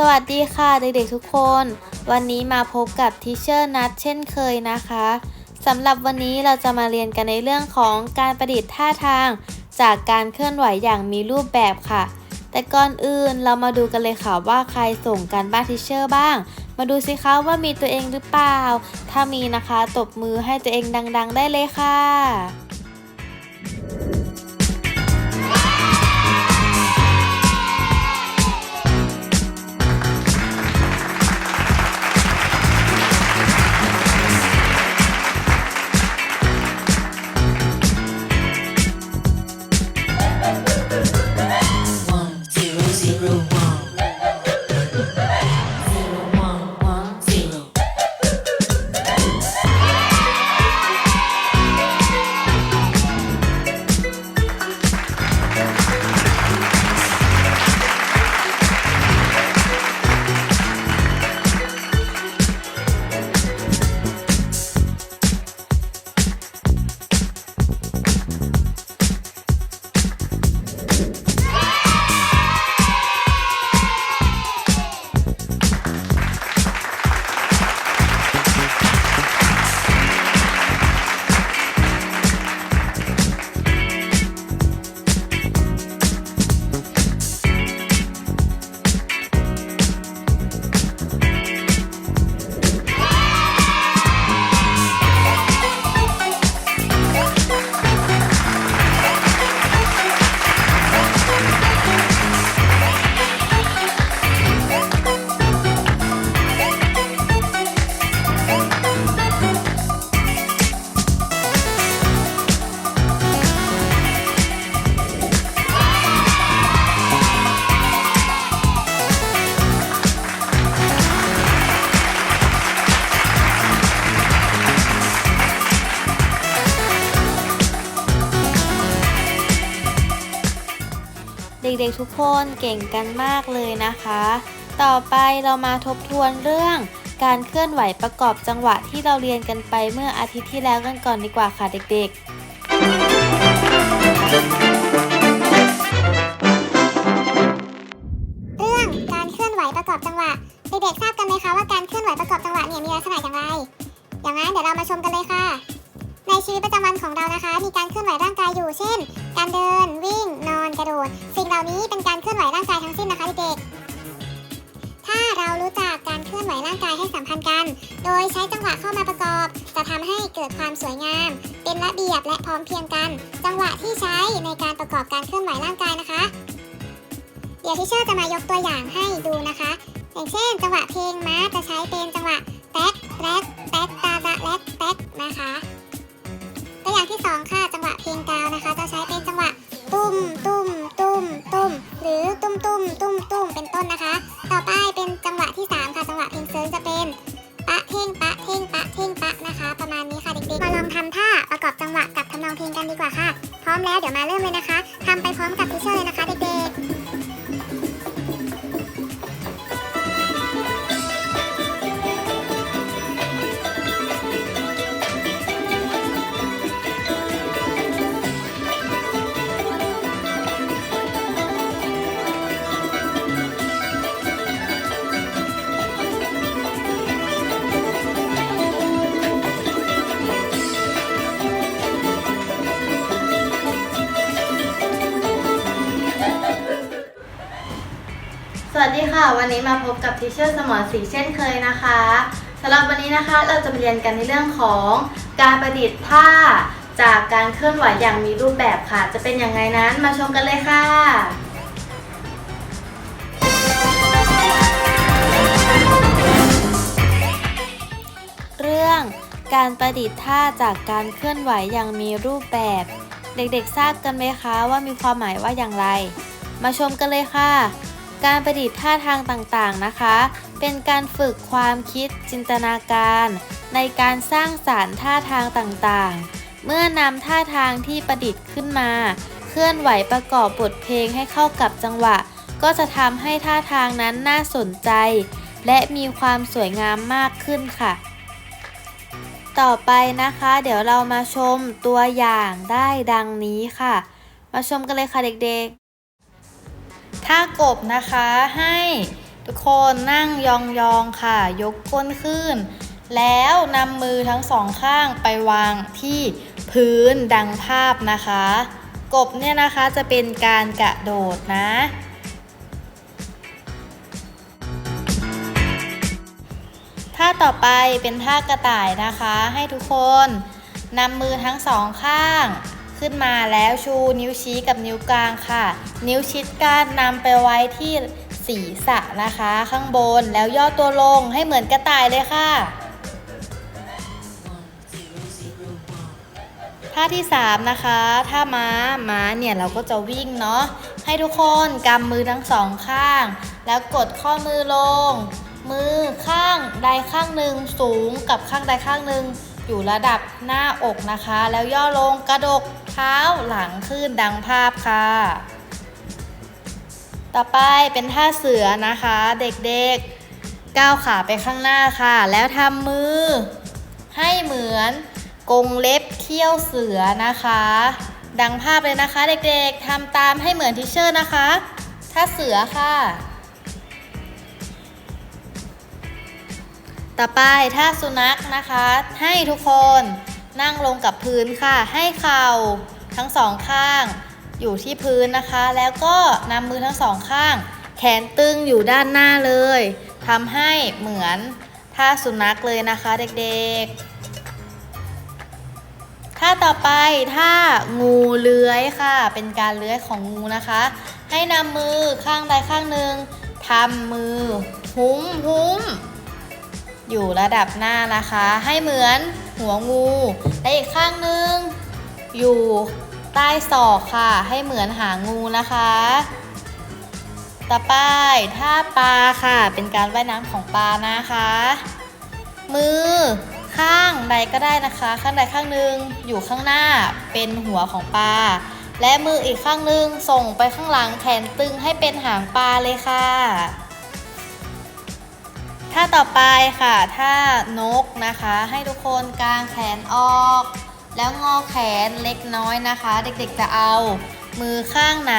สวัสดีค่ะเด็กๆทุกคน วันนี้มาพบกับทิเชอร์นัทเช่นเคยนะคะสำหรับวันนี้เราจะมาเรียนกันในเรื่องของการประดิษฐ์ท่าทาง จากการเคลื่อนไหวอย่างมีรูปแบบค่ะ แต่ก่อนอื่นเรามาดูกันเลยค่ะว่าใครส่งการบ้านทิเชอร์บ้าง มาดูสิคะว่ามีตัวเองหรือเปล่า ถ้ามีนะคะตบมือให้ตัวเองดัง ๆ ได้เลยค่ะ ด็กๆทุกคนเก่งกันมากเลยนะคะ ต่อไปเรามาทบทวนเรื่องการเคลื่อนไหวประกอบจังหวะที่เราเรียนกันไปเมื่ออาทิตย์ที่แล้วกันก่อนดีกว่าค่ะเด็กๆ เรื่องการเคลื่อนไหวประกอบจังหวะ เด็กๆทราบกันไหมคะว่าการเคลื่อนไหวประกอบจังหวะเนี่ยมีลักษณะอย่างไร อย่างนั้นเดี๋ยวเรามาชมกันเลยค่ะ ในชีวิตประจำวันของเรานะคะ มีการเคลื่อนไหวร่างกายอยู่ เช่น การเดิน วิ่ง นอน กระโดด สิ่งเหล่านี้เป็นการเคลื่อนไหวร่างกายทั้งสิ้นนะคะเด็กๆถ้าเรารู้จักการเคลื่อนไหวร่างกายให้สัมพันธ์กัน โดยใช้จังหวะเข้ามาประกอบ จะทำให้เกิดความสวยงาม เป็นระเบียบและพร้อมเพียงกัน จังหวะที่ใช้ในการประกอบการเคลื่อนไหวร่างกายนะคะ เดี๋ยวพี่เชอร์จะมายกตัวอย่างให้ดูนะคะ อย่างเช่น จังหวะเพลงม้าจะใช้เป็นจังหวะแต๊กแต๊กแต๊กตาตะแลกแต๊กนะคะ อย่างที่สองค่ะ จังหวะเพลงกาวนะคะ จะใช้เป็นจังหวะตุ้มตุ้มตุ้มตุ้มหรือตุ้มตุ้มตุ้มตุ้มเป็นต้นนะคะ วัสดีค่ะ วันนี้มาพบกับทิเชอร์สมรศรีเช่นเคยนะคะสำหรับวันนี้นะคะเราจะมาเรียนกันในเรื่องของการประดิษฐ์ท่าจากการเคลื่อนไหวอย่างมีรูปแบบค่ะ จะเป็นอย่างไรนั้นมาชมกันเลยค่ะ เรื่องการประดิษฐ์ท่าจากการเคลื่อนไหวอย่างมีรูปแบบ เด็กๆทราบกันไหมคะว่ามีความหมายว่าอย่างไร มาชมกันเลยค่ะ การประดิษฐ์ท่าทางต่างๆนะคะ เป็นการฝึกความคิดจินตนาการ ในการสร้างสารรค์ท่าทางต่างๆ เมื่อนำท่าทางที่ประดิษฐ์ขึ้นมา เคลื่อนไหวประกอบบทเพลงให้เข้ากับจังหวะ ก็จะทำให้ท่าทางนั้นน่าสนใจ และมีความสวยงามมากขึ้นค่ะ ต่อไปนะคะ เดี๋ยวเรามาชมตัวอย่างได้ดังนี้ค่ะ มาชมกันเลยค่ะเด็กๆ ท่ากบนะคะให้ทุกคนนั่งยองๆค่ะ ยกก้นขึ้น แล้วนำมือทั้งสองข้างไปวางที่พื้นดังภาพนะคะ กบเนี่ยนะคะจะเป็นการกระโดดนะ ท่าต่อไปเป็นท่ากระต่ายนะคะ ให้ทุกคนนำมือทั้งสองข้าง ขึ้นมาแล้วชูนิ้วชี้กับนิ้วกลางค่ะ นิ้วชิดกันนำไปไว้ที่ศีรษะนะคะ ข้างบนแล้วย่อตัวลงให้เหมือนกระต่ายเลยค่ะ ท่าที่ 3 นะคะ ท่าม้าม้าเนี่ยเราก็จะวิ่งเนาะให้ทุกคนกำมือทั้งสองข้าง แล้วกดข้อมือลง มือข้างใดข้างหนึ่งสูงกับข้างใดข้างหนึ่งอยู่ระดับหน้าอกนะคะ แล้วย่อลงกระดก เท้าหลังขึ้นดังภาพค่ะ ต่อไปเป็นท่าเสือนะคะ เด็กๆ ก้าวขาไปข้างหน้าค่ะ แล้วทำมือ ให้เหมือนกงเล็บเขี้ยวเสือนะคะ ดังภาพเลยนะคะเด็กๆทำตามให้เหมือนทิเชอร์นะคะท่าเสือค่ะ ต่อไปท่าสุนัขนะคะ ให้ทุกคน นั่งลงกับพื้นค่ะ ให้เข่าทั้งสองข้าง อยู่ที่พื้นนะคะ แล้วก็นำมือทั้งสองข้าง แขนตึงอยู่ด้านหน้าเลยทำให้เหมือนท่าสุนัขเลยนะคะเด็กๆ ท่าต่อไปท่างูเลื้อยค่ะ เป็นการเลื้อยของงูนะคะ ให้นำมือข้างใดข้างหนึ่งทำมือหุ้มหุ้มอยู่ระดับหน้านะคะ ให้เหมือน หัวงู และอีกข้างหนึง อยู่ใต้ศอกค่ะ ให้เหมือนหางงูนะคะ ต่อไปท่าปลาค่ะ เป็นการว่ายน้ำของปลานะคะ มือข้างใดก็ได้นะคะ ข้างใดข้างหนึ่งอยู่ข้างหน้าเป็นหัวของปลาและมืออีกข้างหนึ่งส่งไปข้างหลังแขนตึงให้เป็นหางปลาเลยค่ะ ท่าต่อไปค่ะท่านกนะคะ ให้ทุกคนกางแขนออก แล้วงอแขนเล็กน้อยนะคะ เด็กๆจะเอามือข้างไหน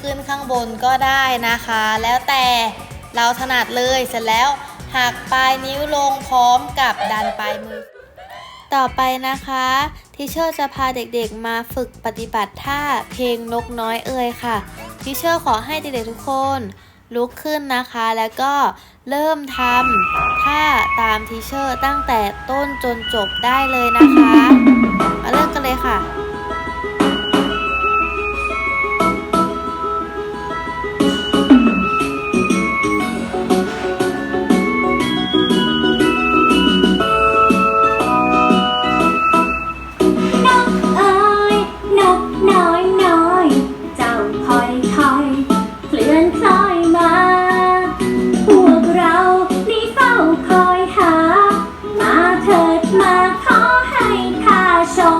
ขึ้นข้างบนก็ได้นะคะ แล้วแต่เราถนัดเลยเสร็จแล้วหักปลายนิ้วลงพร้อมกับดันปลายมือ ต่อไปนะคะทิเชอร์จะพาเด็กๆมาฝึกปฏิบัติท่าเพลงนกน้อยเอ่ยค่ะทิเชอร์ขอให้เด็กๆทุกคน ลุกขึ้นนะคะ แล้วก็เริ่มทำท่าตามทีเชอร์ตั้งแต่ต้นจนจบได้เลยนะคะ มาเริ่มกันเลยค่ะ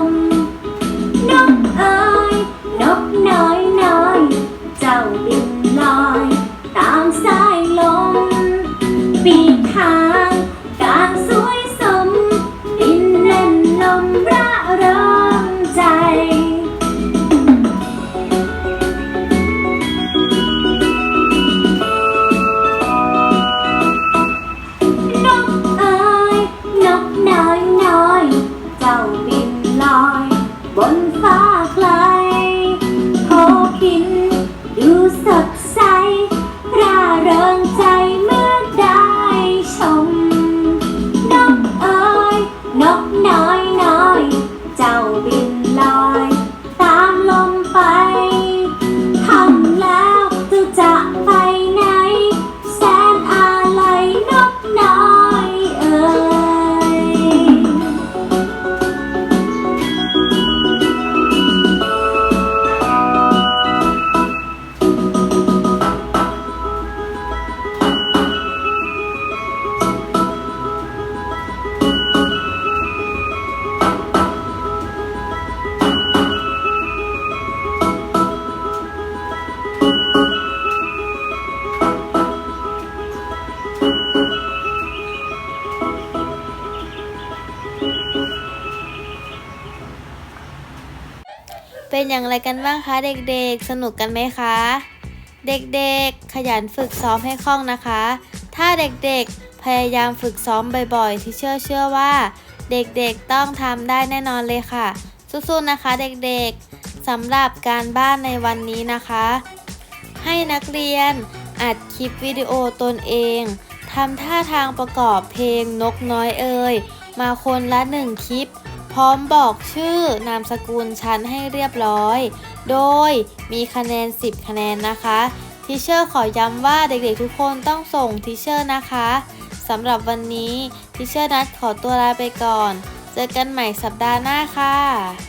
ช เป็นอย่างไรกันบ้างคะเด็กๆ สนุกกันไหมคะ เด็กๆ ขยันฝึกซ้อมให้คล่องนะคะ ถ้าเด็กๆ พยายามฝึกซ้อมบ่อยๆ ที่เชื่อเชื่อว่า เด็กๆ ต้องทำได้แน่นอนเลยค่ะ สู้ๆ นะคะเด็กๆ สำหรับการบ้านในวันนี้นะคะ ให้นักเรียนอัดคลิปวิดีโอตนเองทำท่าทางประกอบเพลงนกน้อยเอ่ยมาคนละหนึ่งคลิป ร้อมบอกชื่อนามสกุลชั้นให้เรียบร้อย โดยมีคะแนน 10 คะแนนนะคะทิเชอร์ขอย้ำว่าเด็กๆทุกคนต้องส่งทิเชอร์นะคะสำหรับวันนี้ทิเชอร์นัดขอตัวลาไปก่อน เจอกันใหม่สัปดาห์หน้าค่ะ